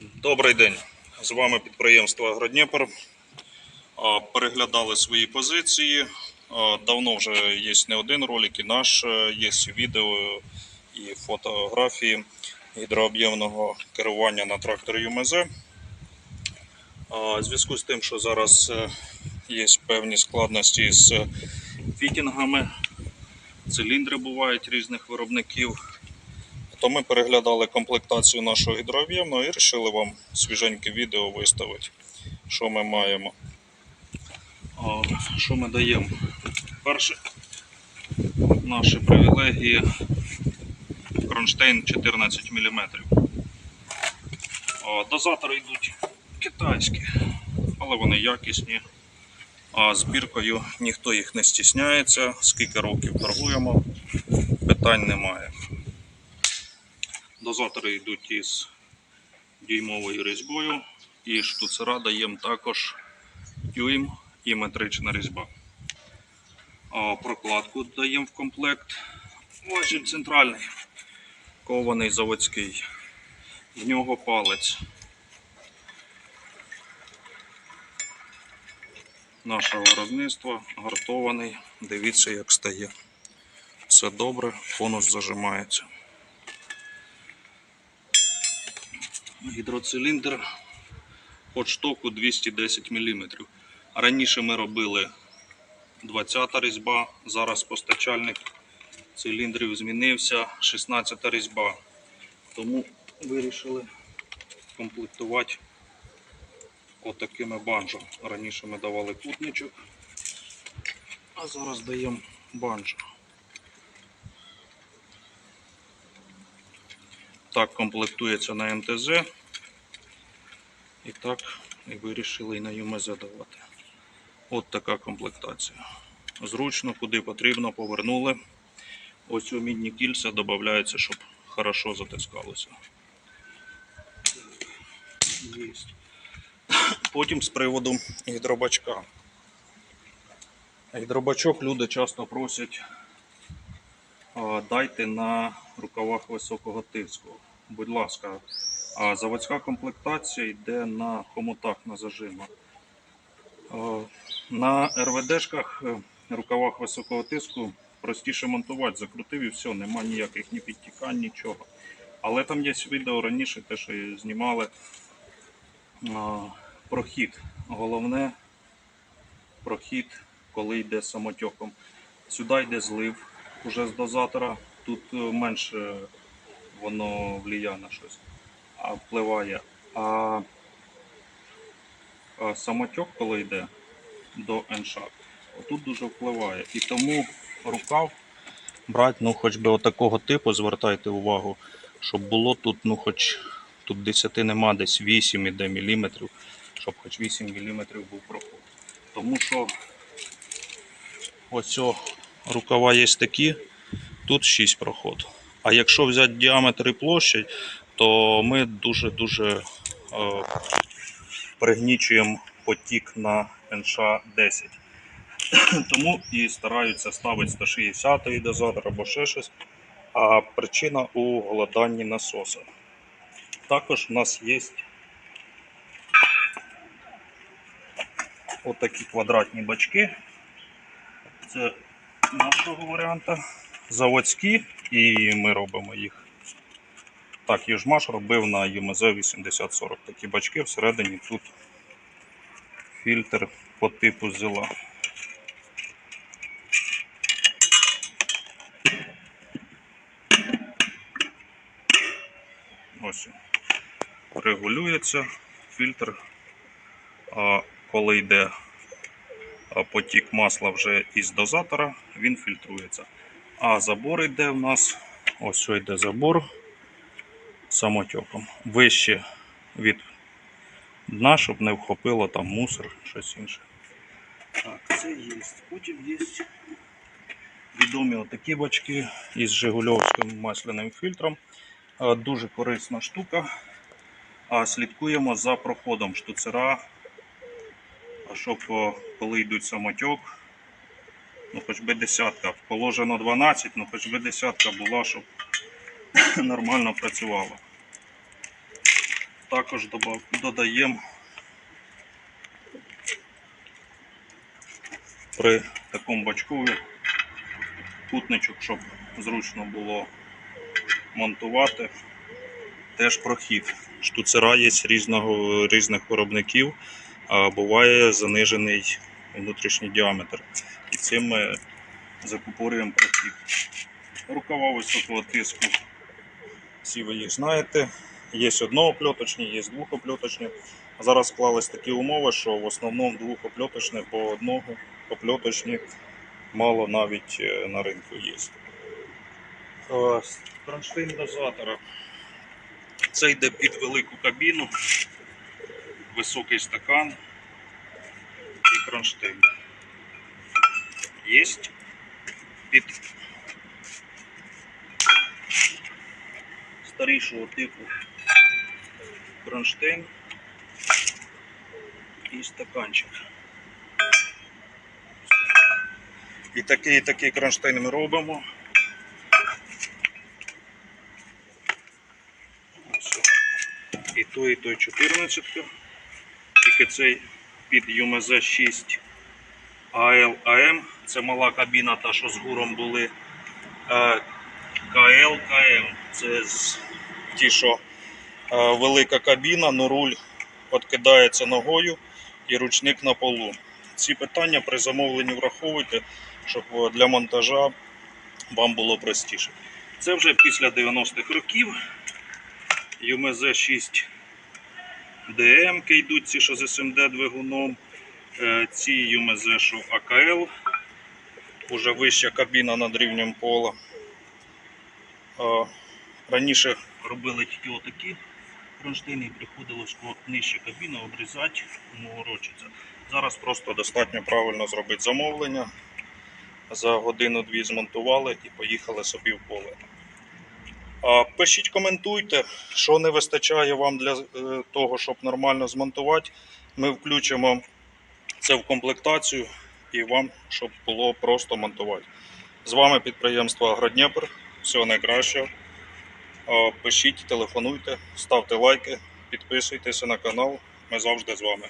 Добрий день. З вами підприємство Агродніпр. Переглядали свої позиції. Давно вже є не один ролик, і наш е, є відео і фотографії гідрооб'ємного керування на тракторі ЮМЗ. В зв'язку з тим, що зараз е, є певні складності з фітінгами, циліндри бувають різних виробників. То ми переглядали комплектацію нашого гідрооб'ємного і вирішили вам свіженьке відео виставити, що ми маємо. Що ми даємо? Перше, наші привілегії кронштейн 14 мм. Дозатори йдуть китайські, але вони якісні. А збіркою ніхто їх не стісняється. Скільки років торгуємо, питань немає. Дозатори йдуть із дюймовою різьбою і штуцера даємо також дюйм і метрична різьба. Прокладку даємо в комплект. Важіль центральний, кований заводський. В нього палець. Нашого виробництва гартований. Дивіться, як стає. Все добре, конус зажимається. Гідроциліндр от штоку 210 мм. Раніше ми робили 20 різьба, зараз постачальник циліндрів змінився, 16 різьба. Тому вирішили комплектувати отакими банджо. Раніше ми давали кутничок, а зараз даємо банджо. Так комплектується на МТЗ. І так вирішили і на ЮМЗ давати. От така комплектація. Зручно, куди потрібно, повернули. Ось у мідні кільця додаються, щоб хорошо затискалося. Потім з приводу гідробачка. Гідробачок люди часто просять дайте на рукавах високого тиску. Будь ласка, а заводська комплектація йде на хомутах на зажимах. На РВДшках е, рукавах високого тиску простіше монтувати, закрутив і все, нема ніяких ні підтікань, нічого. Але там є відео раніше, те, що знімали прохід. Головне прохід, коли йде самотьоком. Сюди йде злив уже з дозатора. Тут е, менше воно влияє на щось, впливає. А, самотьок, коли йде до НШ, тут дуже впливає. І тому рукав брати, ну, хоч би отакого типу, звертайте увагу, щоб було тут, ну, хоч тут 10 нема, десь 8 іде міліметрів, щоб хоч 8 міліметрів був проход. Тому що ось о, рукава є такі, тут 6 проход. А якщо взяти діаметр і площадь, то ми дуже-дуже е, пригнічуємо потік на НШ-10. Тому і стараються ставити 160 дозатор або ще щось. А причина у голоданні насоса. Також у нас є отакі квадратні бачки. Це нашого варіанта. Заводські, і ми робимо їх. Так, Южмаш робив на ЮМЗ 8040. Такі бачки всередині тут фільтр по типу зила. Ось. Регулюється фільтр, а коли йде потік масла вже із дозатора, він фільтрується. А забор йде в нас, ось що йде забор самотеком. Вище від дна, щоб не вхопило там мусор, щось інше. Так, це є. Потім є відомі отакі бачки із Жигульовським масляним фільтром. Дуже корисна штука. А слідкуємо за проходом штуцера, щоб коли йдуть самотек, ну хоч би десятка. Положено 12, ну хоч би десятка була, щоб нормально працювала. також додаємо при такому бачкові кутничок, щоб зручно було монтувати. Теж прохід. Штуцера є різного, різних виробників, а буває занижений внутрішній діаметр. Цим ми закупорюємо прохід. Рукава високого тиску. Всі ви їх знаєте. Є одноопльоточні, є двохопльоточні. Зараз склались такі умови, що в основному двохопльоточні по одному опльоточні мало навіть е, на ринку є. Е, Кронштейн дозатора. Це йде під велику кабіну, високий стакан і кронштейн. Є під старішого типу кронштейн і стаканчик. І такий, і такий кронштейн ми робимо. І той, і той 14. Тільки цей під ЮМЗ 6 АЛ-АМ. Це мала кабіна, та що з гуром були. Е, КЛ, КМ. Це ті, що е, велика кабіна, но руль відкидається ногою і ручник на полу. Ці питання при замовленні враховуйте, щоб е, для монтажа вам було простіше. Це вже після 90-х років. ЮМЗ 6 ДМ йдуть ці, що з СМД двигуном. Е, Ці ЮМЗ, що АКЛ. Уже вища кабіна над рівнем пола. Е, Раніше робили тільки отакі і приходилось нижче кабіни обрізати, морочиться. Зараз просто достатньо правильно зробити замовлення. За годину-дві змонтували і поїхали собі в поле. Пишіть, коментуйте, що не вистачає вам для е, того, щоб нормально змонтувати. Ми включимо це в комплектацію і вам, щоб було просто монтувати. З вами підприємство Агродніпр. Всього найкращого. Пишіть, телефонуйте, ставте лайки, підписуйтеся на канал. Ми завжди з вами.